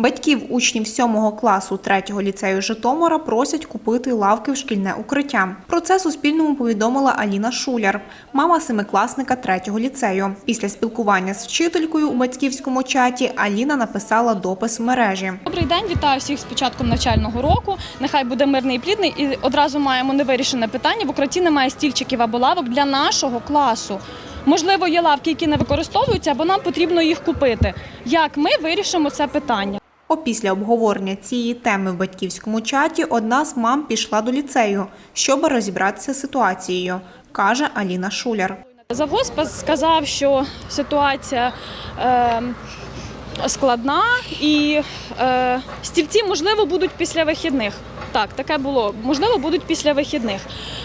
Батьків учнів 7 класу 3 ліцею Житомира просять купити лавки в шкільне укриття. Про це Суспільному повідомила Аліна Шуляр, мама семикласника 3 ліцею. Після спілкування з вчителькою у батьківському чаті Аліна написала допис в мережі. Добрий день, вітаю всіх з початком навчального року. Нехай буде мирний і плідний. І одразу маємо невирішене питання. В укритті немає стільчиків або лавок для нашого класу. Можливо, є лавки, які не використовуються, або нам потрібно їх купити. Як ми вирішимо це питання? Опісля обговорення цієї теми в батьківському чаті одна з мам пішла до ліцею, щоб розібратися з ситуацією, каже Аліна Шуляр. Завгосп сказав, що ситуація е, складна і е, стільці, можливо, будуть після вихідних. Так, таке було. Можливо, будуть після вихідних.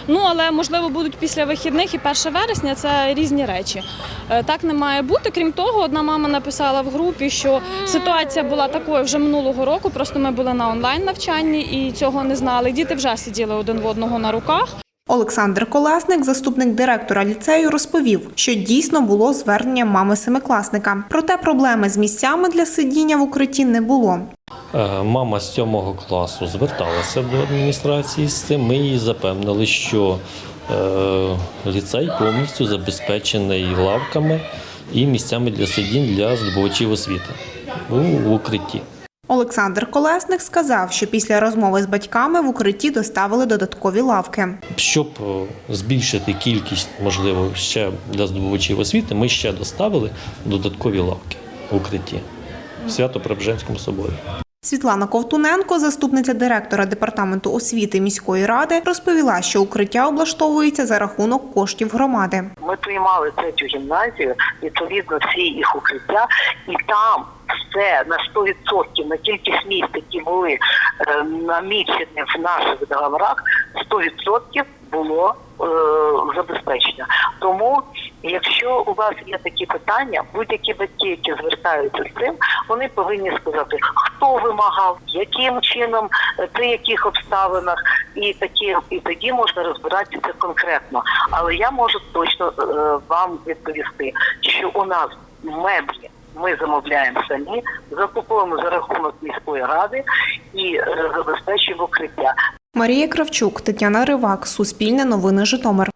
Ну, але можливо, будуть після вихідних і 1 вересня це різні речі. Е, Так не має бути. Крім того, одна мама написала в групі, що ситуація була такою вже минулого року. Просто ми були на онлайн навчанні і цього не знали. Діти вже сиділи один в одного на руках. Олександр Колесник, заступник директора ліцею, розповів, що дійсно було звернення мами семикласника. Проте проблеми з місцями для сидіння в укритті не було. Е, Мама з сьомого класу зверталася до адміністрації з цим. Ми її запевнили, що е, ліцей повністю забезпечений лавками і місцями для сидінь для здобувачів освіти у укритті. Олександр Колесник сказав, що після розмови з батьками в укритті доставили додаткові лавки. Щоб е, збільшити кількість, можливо, ще для здобувачів освіти, ми ще доставили додаткові лавки в укритті в Свято-Преображенському соборі. Світлана Ковтуненко, заступниця директора департаменту освіти міської ради, розповіла, що укриття облаштовується за рахунок коштів громади. Ми приймали третю гімназію, відповідно всі їх укриття, і там все на 100% на кількість місць, які були е, намічені в наших договорах, 100% було е, забезпечено. Тому, якщо у вас є такі питання, будь-які батьки, які звертаються з цим, вони повинні сказати, хто вимагав, яким чином, е, при яких обставинах, і такі і тоді можна розбиратися конкретно. Але я можу точно е, вам відповісти, що у нас меблі. Ми замовляємо самі, закуповуємо за рахунок міської ради і е, забезпечуємо укриття. Марія Кравчук, Тетяна Ривак, Суспільне новини Житомир.